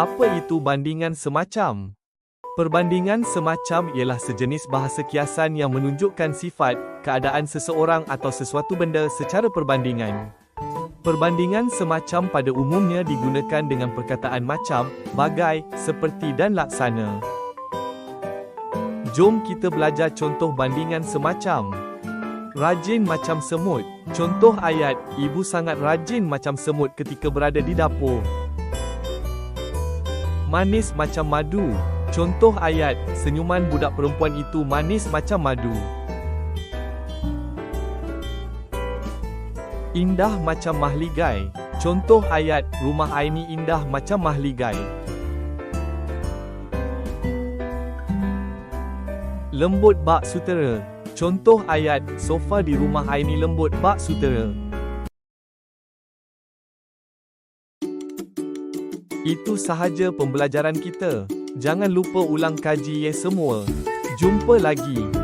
Apa itu bandingan semacam? Perbandingan semacam ialah sejenis bahasa kiasan yang menunjukkan sifat, keadaan seseorang atau sesuatu benda secara perbandingan. Perbandingan semacam pada umumnya digunakan dengan perkataan macam, bagai, seperti dan laksana. Jom kita belajar contoh bandingan semacam. Rajin macam semut. Contoh ayat, ibu sangat rajin macam semut ketika berada di dapur. Manis macam madu. Contoh ayat, senyuman budak perempuan itu manis macam madu. Indah macam mahligai. Contoh ayat, rumah Aini indah macam mahligai. Lembut bak sutera. Contoh ayat, sofa di rumah Aini lembut bak sutera. Itu sahaja pembelajaran kita. Jangan lupa ulang kaji ye semua. Jumpa lagi.